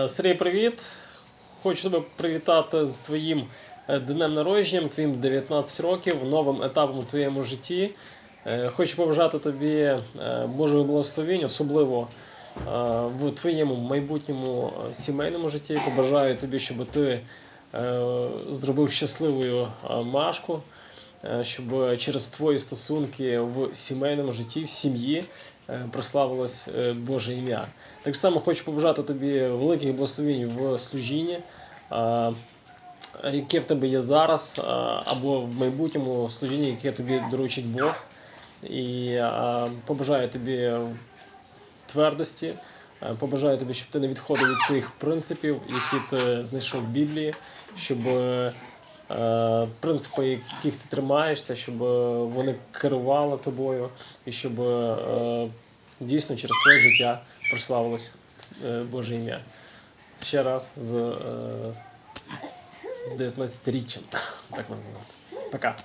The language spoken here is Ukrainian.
Е, Сергій, привіт! Хочу тебе привітати з твоїм е, днем народженням, твоїм 19 років, новим етапом у твоєму житті. Е, Хочу побажати тобі Божого благословіння, особливо в твоєму майбутньому сімейному житті. Побажаю тобі, щоб ти зробив щасливою Машку, щоб через твої стосунки в сімейному житті, в сім'ї е, прославилось е, Боже ім'я. Так само хочу побажати тобі великих благословень в служінні, яке в тебе є зараз, або в майбутньому служінні, яке тобі доручить Бог. І побажаю тобі твердості, е, побажаю тобі, щоб ти не відходив від своїх принципів, які ти знайшов в Біблії, щоб е, принципи, яких ти тримаєшся, щоб е, вони керували тобою, і щоб е, дійсно через твоє життя прославилось е, Боже ім'я. Ще раз з, е, з 19-річчям. Так можна. Пока.